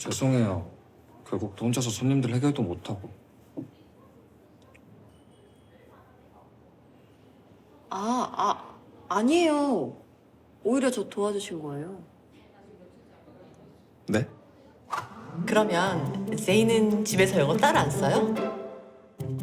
죄송해요. 결국 또 혼자서 손님들 해결도 못하고. 아, 아, 아니에요. 오히려 저 도와주신 거예요. 네? 그러면 제이는 집에서 영어 따로 안 써요?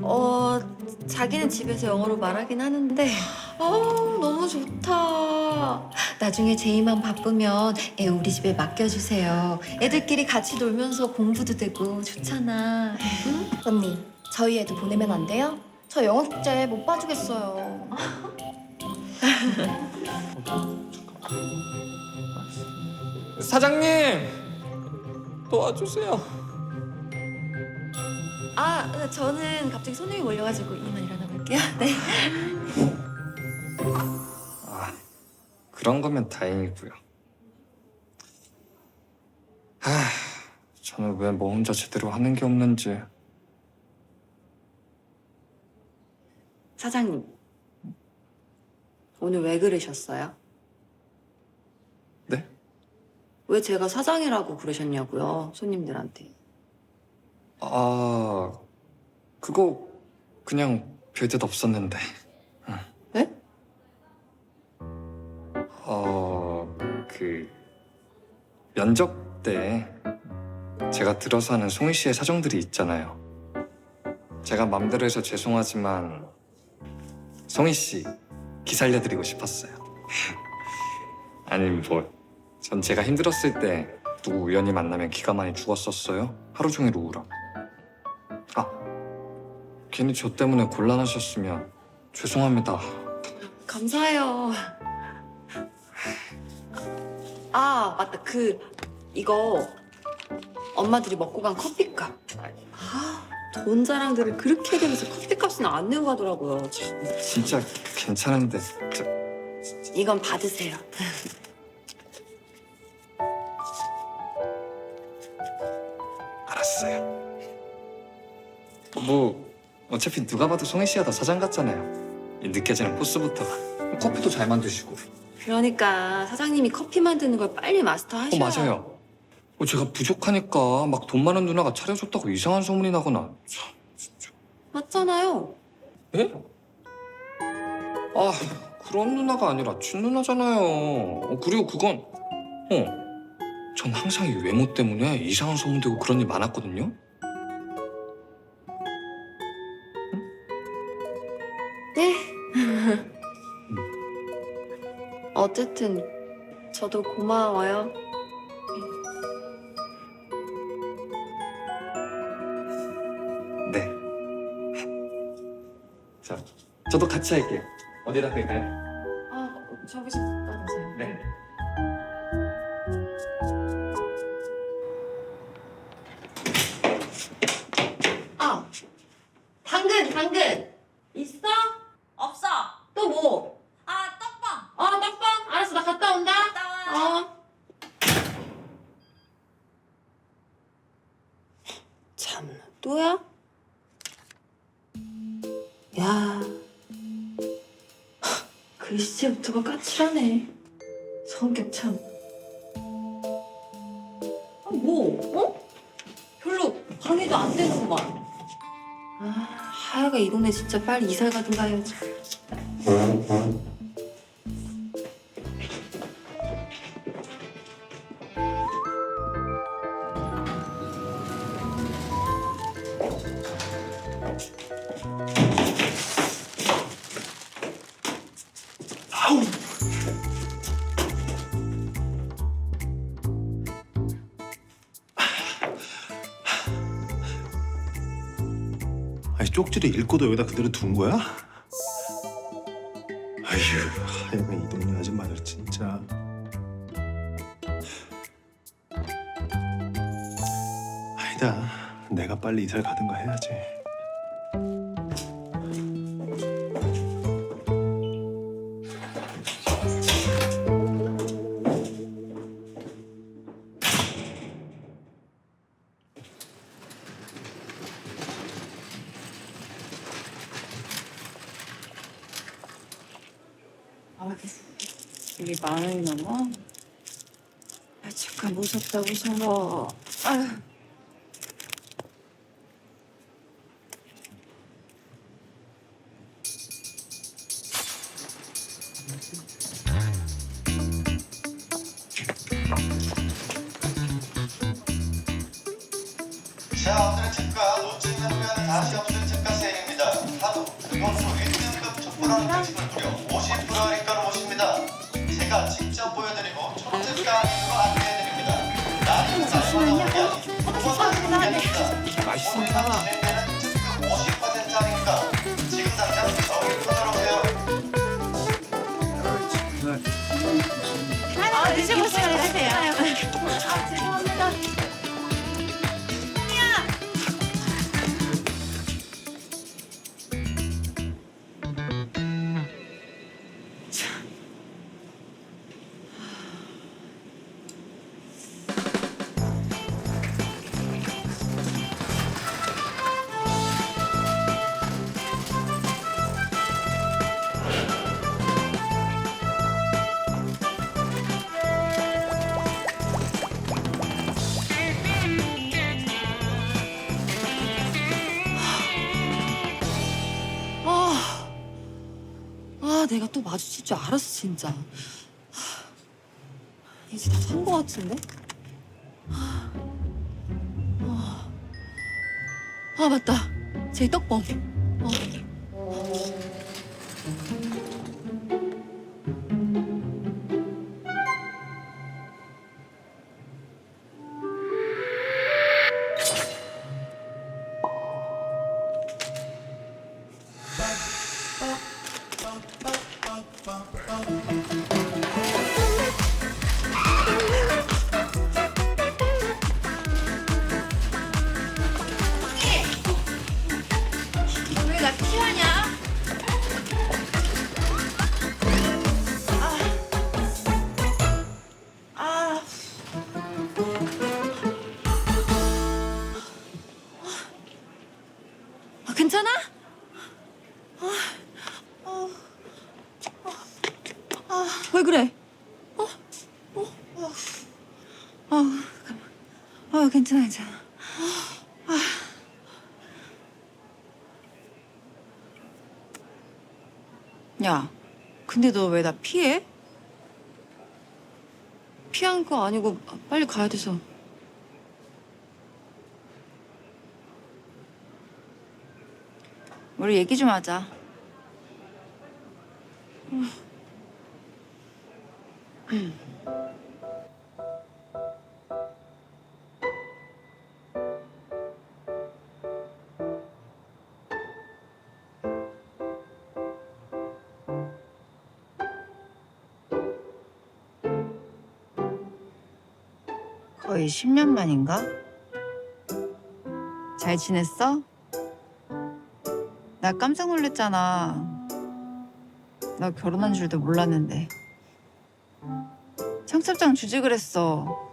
어, 자기는 집에서 영어로 말하긴 하는데, 어, 너무 좋다. 나중에 제이만 바쁘면 애 우리 집에 맡겨주세요. 애들끼리 같이 놀면서 공부도 되고 좋잖아. 응? 언니, 저희 애도 보내면 안 돼요? 저 영어 숙제 못 봐주겠어요. 사장님! 도와주세요. 아, 저는 갑자기 손님이 몰려가지고 이만 일어나 볼게요. 네. 아, 그런 거면 다행이고요. 아, 저는 왜 뭐 혼자 제대로 하는 게 없는지. 사장님. 오늘 왜 그러셨어요? 네? 왜 제가 사장이라고 그러셨냐고요, 손님들한테. 아, 그거 그냥 별뜻 없었는데. 네? 어, 그 면접 때 제가 들어서 하는 송희 씨의 사정들이 있잖아요. 제가 맘대로 해서 죄송하지만 송희 씨 기살려드리고 싶었어요. 아니 뭐, 전 제가 힘들었을 때 누구 우연히 만나면 기가 많이 죽었었어요. 하루 종일 우울함. 아, 괜히 저 때문에 곤란하셨으면 죄송합니다. 감사해요. 아, 맞다. 그, 이거 엄마들이 먹고 간 커피값. 아, 돈 자랑들을 그렇게 되면서 커피값은 안 내고 가더라고요. 참. 진짜 괜찮은데 저, 이건 받으세요. 뭐 어차피 누가 봐도 송혜 씨가 더 사장 같잖아요. 이 느껴지는 포스부터가. 커피도 잘 만드시고. 그러니까 사장님이 커피 만드는 걸 빨리 마스터 어 하셔야 맞아요. 어, 제가 부족하니까 막 돈 많은 누나가 차려줬다고 이상한 소문이 나거나. 참 진짜. 맞잖아요. 예? 아 그런 누나가 아니라 친 누나잖아요. 어, 그리고 그건 어. 전 항상 이 외모 때문에 이상한 소문 되고 그런 일 많았거든요. 어쨌든 저도 고마워요. 네. 자, 저도 같이 할게요. 어디다 갈까요? 아, 저기서 까칠하네. 성격 참. 아, 뭐, 어? 별로 방해도 안 되는구만. 아, 하여가 이 동네 진짜 빨리 이사 가든가 해야지. 아니 쪽지를 읽고도 여기다 그대로 둔 거야? 아휴 하여간 이 동네 아줌마들 진짜 아니다 내가 빨리 이사를 가든가 해야지 이게 만 원이 넘어? 야, 잠깐 무섭다 무서워. 다시 책가 세일입니다. 하루 그것으로 1등급 촛불하는 특집을 할인입니다. 맛있습니다. 오늘만 진행되는 특급 50% 할인가. 지금 당장 저희 코너로 오세요. 아, 드셔보세요. 드세요. 아, 마주칠 줄 알았어 진짜. 이제 다산거 같은데? 아, 아 맞다. 제 떡봉. 어. 괜찮아, 괜찮아. 야, 근데 너 왜 나 피해? 피한 거 아니고 빨리 가야 돼서. 우리 얘기 좀 하자. 거의 10년 만인가? 잘 지냈어? 나 깜짝 놀랐잖아. 나 결혼한 줄도 몰랐는데. 청첩장 주지 그랬어.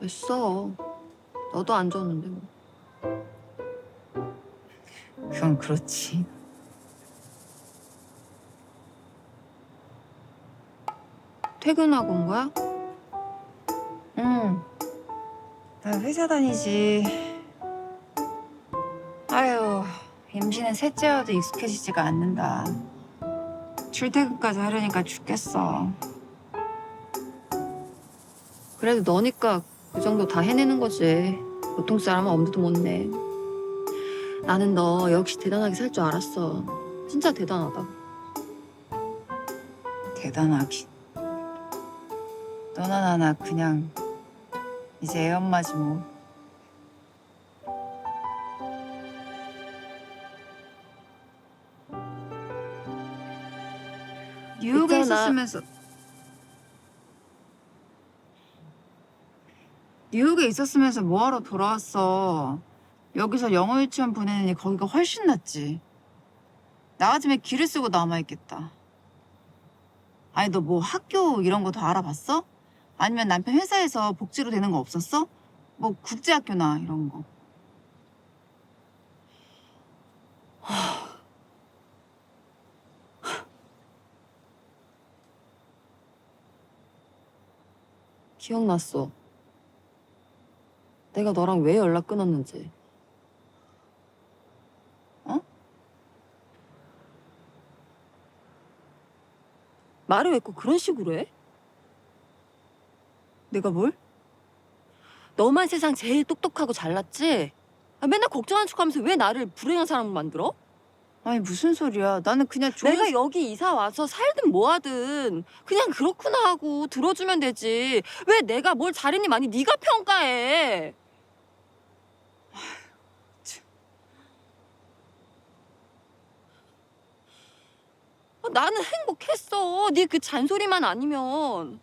됐어. 너도 안 줬는데 뭐. 그건 그렇지. 퇴근하고 온 거야? 회사 다니지. 아유, 임신은 셋째여도 익숙해지지가 않는다. 출퇴근까지 하려니까 죽겠어. 그래도 너니까 그 정도 다 해내는 거지. 보통 사람은 엄두도 못 내. 나는 너 역시 대단하게 살 줄 알았어. 진짜 대단하다. 대단하긴. 너나 나나 그냥 이제 애 엄마지 뭐. 뉴욕에 있잖아. 있었으면서 뉴욕에 있었으면서 뭐하러 돌아왔어? 여기서 영어 유치원 보내느니 거기가 훨씬 낫지. 나 같으면 길을 쓰고 남아있겠다. 아니 너 뭐 학교 이런 거더 알아봤어? 아니면 남편 회사에서 복지로 되는 거 없었어? 뭐 국제학교나 이런 거. 기억났어. 내가 너랑 왜 연락 끊었는지. 어? 말을 왜 꼭 그런 식으로 해? 내가 뭘? 너만 세상 제일 똑똑하고 잘났지? 아, 맨날 걱정하는 척하면서 왜 나를 불행한 사람으로 만들어? 아니 무슨 소리야? 나는 그냥 좋은 내가 여기 이사 와서 살든 뭐하든 그냥 그렇구나 하고 들어주면 되지. 왜 내가 뭘 잘했니 많이 네가 평가해. 아, 나는 행복했어. 네 그 잔소리만 아니면.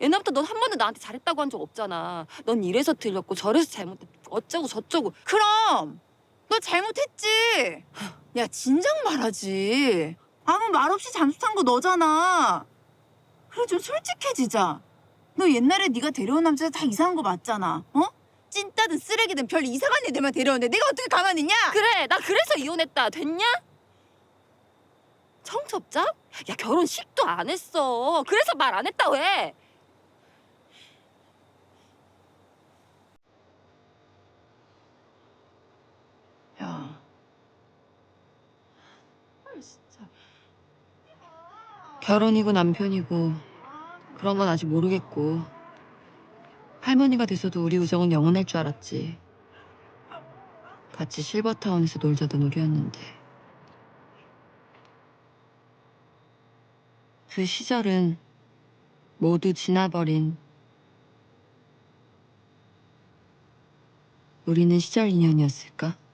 옛날부터 넌 한 번도 나한테 잘했다고 한 적 없잖아. 넌 이래서 틀렸고 저래서 잘못했고 어쩌고 저쩌고. 그럼 너 잘못했지. 야 진작 말하지. 아무 말 없이 잠수 탄 거 너잖아. 그래 좀 솔직해지자. 너 옛날에 네가 데려온 남자 다 이상한 거 맞잖아. 어? 찐따든 쓰레기든 별 이상한 애들만 데려오는데 내가 어떻게 가만히 있냐? 그래 나 그래서 이혼했다 됐냐? 청첩장? 야 결혼식도 안 했어 그래서 말 안 했다 왜? 결혼이고 남편이고 그런 건 아직 모르겠고 할머니가 돼서도 우리 우정은 영원할 줄 알았지 같이 실버타운에서 놀자던 우리였는데 그 시절은 모두 지나버린 우리는 시절 인연이었을까?